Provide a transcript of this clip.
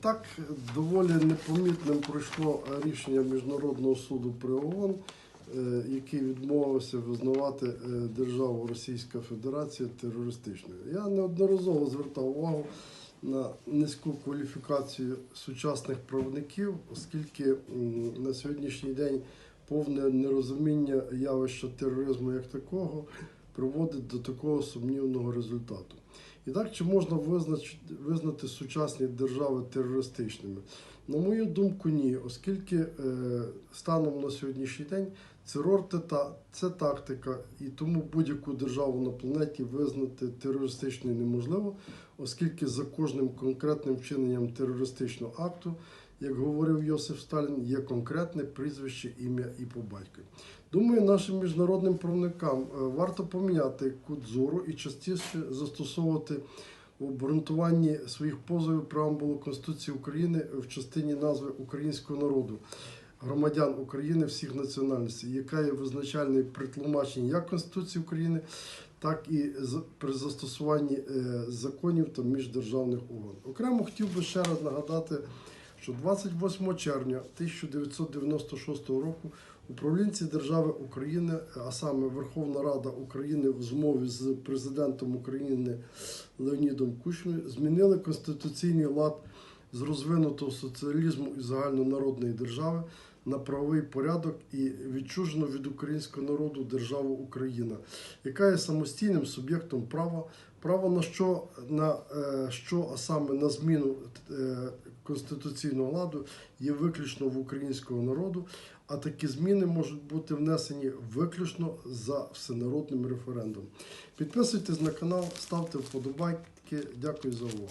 Так доволі непомітним пройшло рішення Міжнародного суду при ООН, е, який відмовився визнавати е, державу Російська Федерація терористичною. Я неодноразово звертав увагу на низьку кваліфікацію сучасних правників, оскільки на сьогоднішній день повне нерозуміння явища тероризму як такого приводить до такого сумнівного результату. І так, чи можна визначити, визнати сучасні держави терористичними? На мою думку, ні, оскільки е, станом на сьогоднішній день терор це тактика, і тому будь-яку державу на планеті визнати терористичною неможливо, оскільки за кожним конкретним вчиненням терористичного акту, як говорив Йосиф Сталін, є конкретне прізвище, ім'я і по батькові. Думаю, нашим міжнародним правникам е, варто поміняти кут зору і частіше застосовувати в обґрунтуванні своїх позовів преамбулу Конституції України в частині назви українського народу. Громадян України всіх національностей, яка є визначальною при тлумаченні як Конституції України, так і при застосуванні е, законів та міждержавних угод. Окремо хотів би ще раз нагадати, що 28 червня 1996 року управлінці держави України, а саме Верховна Рада України в змові з президентом України Леонідом Кучмою, змінили конституційний лад з розвинутого соціалізму і загальнонародної держави на правовий порядок і відчужену від українського народу державу Україна, яка є самостійним суб'єктом права, право на що, на е, що, а саме на зміну е, конституційного ладу, є виключно в українського народу, а такі зміни можуть бути внесені виключно за всенародним референдумом. Підписуйтесь на канал, ставте вподобайки. Дякую за увагу.